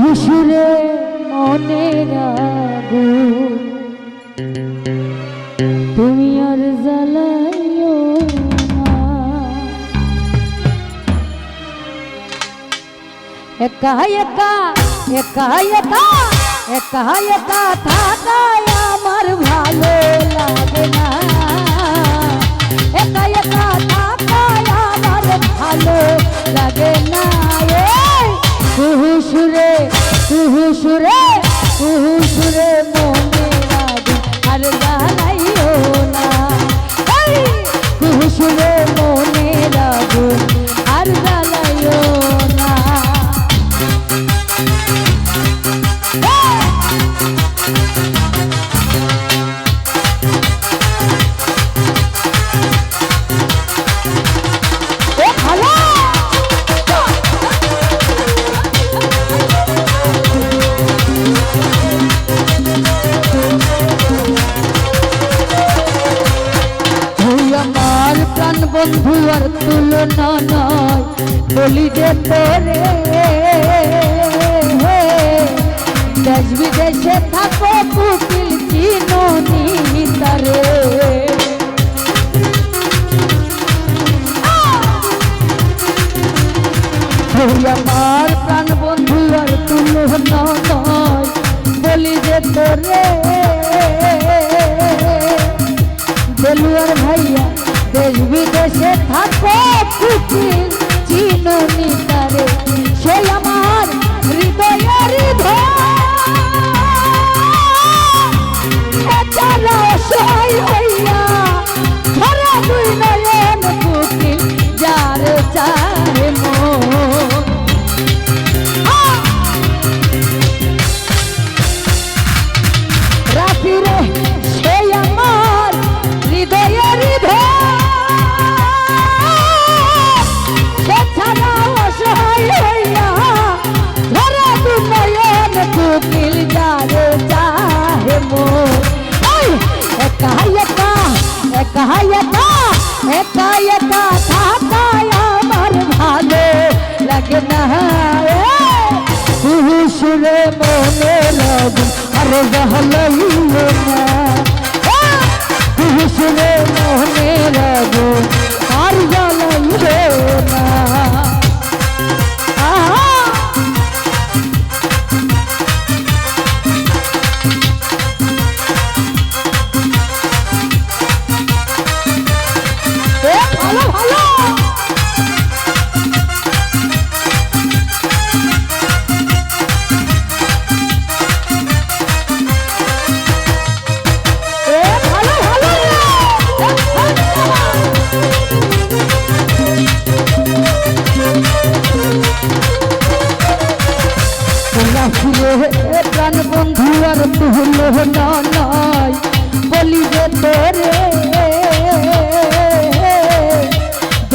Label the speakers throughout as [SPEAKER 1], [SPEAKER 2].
[SPEAKER 1] হুসুরে মনে রাখো তুমি আর জ্বালাইও একা একা একা একা একা একা বলি যে তোরে यथा यथा यथा था ताया मर भागे लगन है सुरे मोने लग अरे बहलई सुरे मोने लगो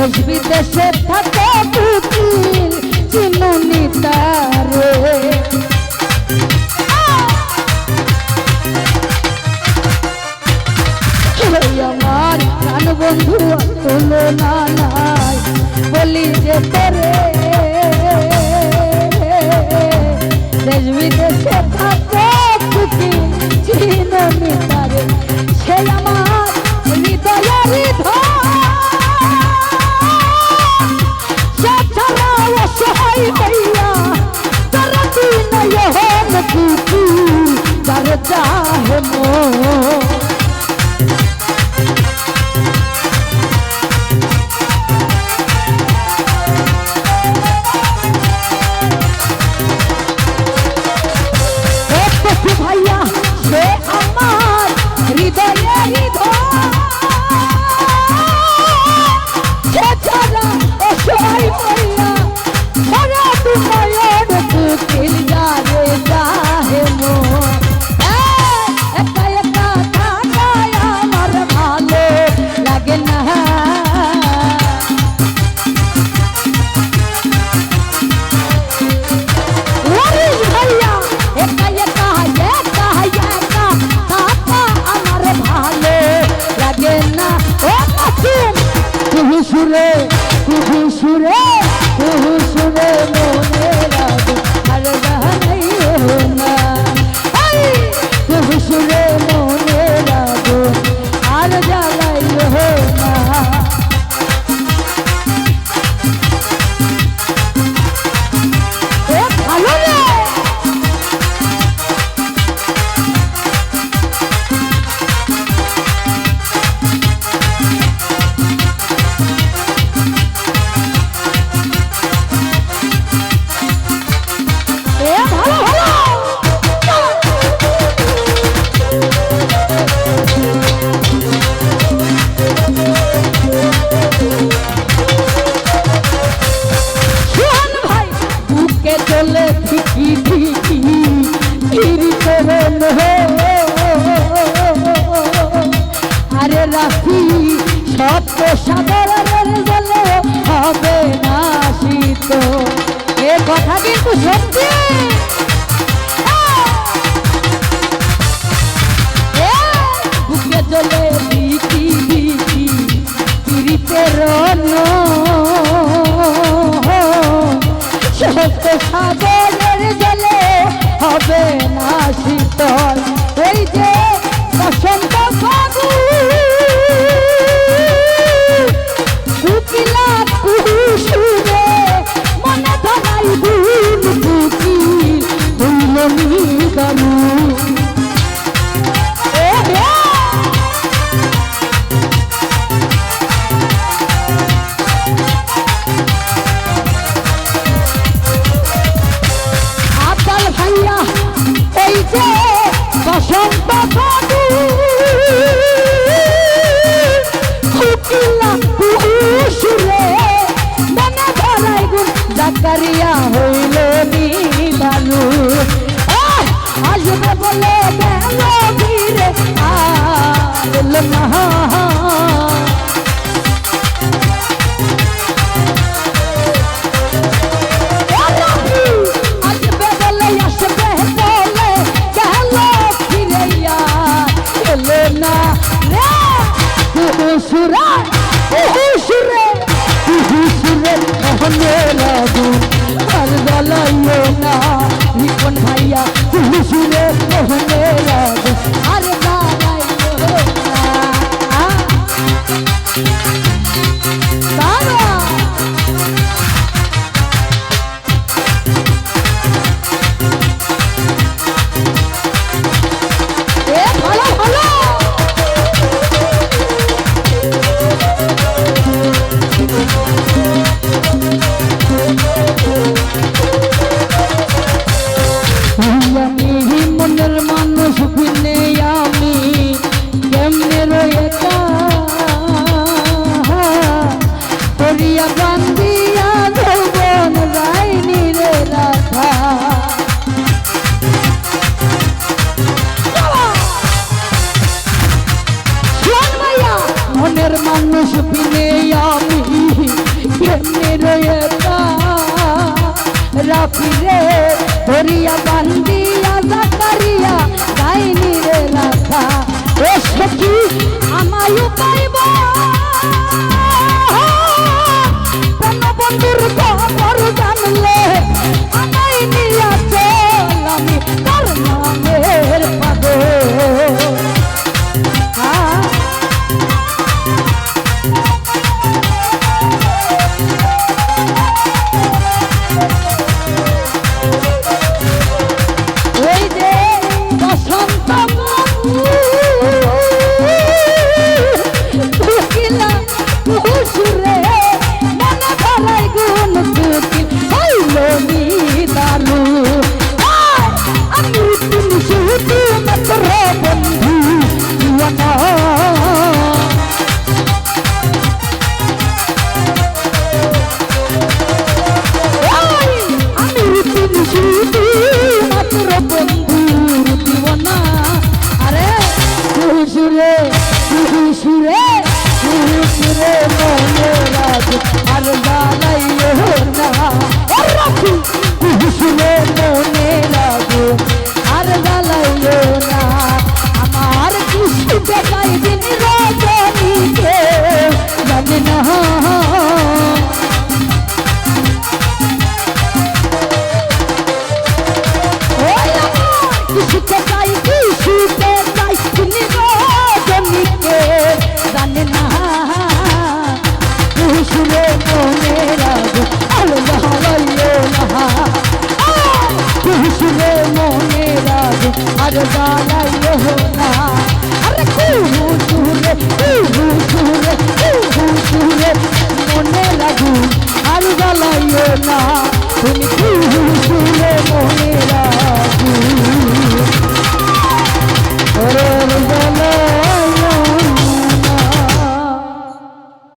[SPEAKER 1] দেশ বিদেশে থাকে পুতিল চিনুনি তারে। আমার প্রাণ বন্ধু তুলনা নাই, বলি যে তরে দেশ বিদেশে থাকে পুতিল চিনুনি তারে। সে আমার হৃদয়ের ধর चाहे मो নিগানু o pai Thank you. মনে লাগুন আর জ্বালাইও না। তুমি মনে